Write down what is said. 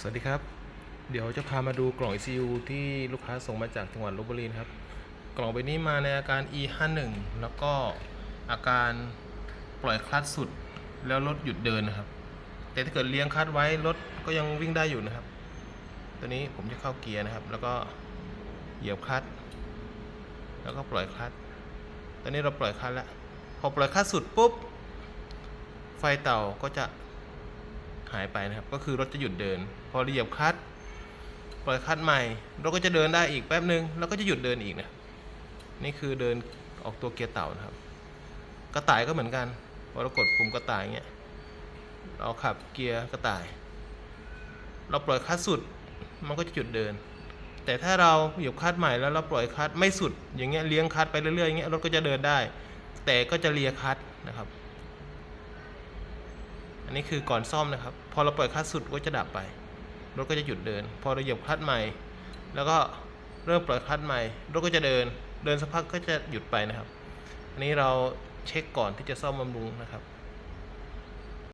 สวัสดีครับ เดี๋ยวจะพามาดูกล่อง ECU ที่ลูกค้าส่งมาจากจังหวัดลบบุรีครับ กล่องใบนี้มาในอาการ E51 แล้วก็อาการปล่อยคลัตช์สุดแล้วรถหยุดเดินนะครับ แต่ถ้าเกิดเลี้ยงคลัตช์ไว้รถก็ยังวิ่งได้อยู่นะครับ ตัวนี้ผมจะเข้าเกียร์นะครับ แล้วก็เหยียบคลัตช์แล้วก็ปล่อยคลัตช์ตอนนี้เราปล่อยคลัตช์แล้ว พอปล่อยคลัตช์สุดปุ๊บ ไฟเต่าก็จะ หายไปนะครับ ก็คือรถจะหยุดเดิน พอเหยียบคลัตช์ปล่อยคลัตช์ใหม่ รถก็จะเดินได้อีกแป๊บหนึ่งแล้วก็จะหยุดเดินอีกนะนี่คือเดินออกตัวเกียร์เต่านะครับ กระต่ายก็เหมือนกัน พอเรากดปุ่มกระต่ายเงี้ยเราขับเกียร์กระต่าย เราปล่อยคลัตช์สุดมันก็จะหยุดเดิน แต่ถ้าเราเหยียบคลัตช์ใหม่แล้วเราปล่อยคลัตช์ไม่สุด อย่างเงี้ยเลี้ยงคลัตช์ไปเรื่อยๆอย่างเงี้ยรถก็จะเดินได้ แต่ก็จะเลียคลัตช์นะครับ อันนี้คือก่อนซ่อมนะครับ พอเราปล่อยคลัตช์สุดก็จะดับไปรถก็จะหยุดเดิน พอเราเหยียบคลัตช์ใหม่ แล้วก็เริ่มปล่อยคลัตช์ใหม่รถก็จะเดิน เดินสักพักก็จะหยุดไปนะครับ อันนี้เราเช็คก่อนที่จะซ่อมบำรุงนะครับ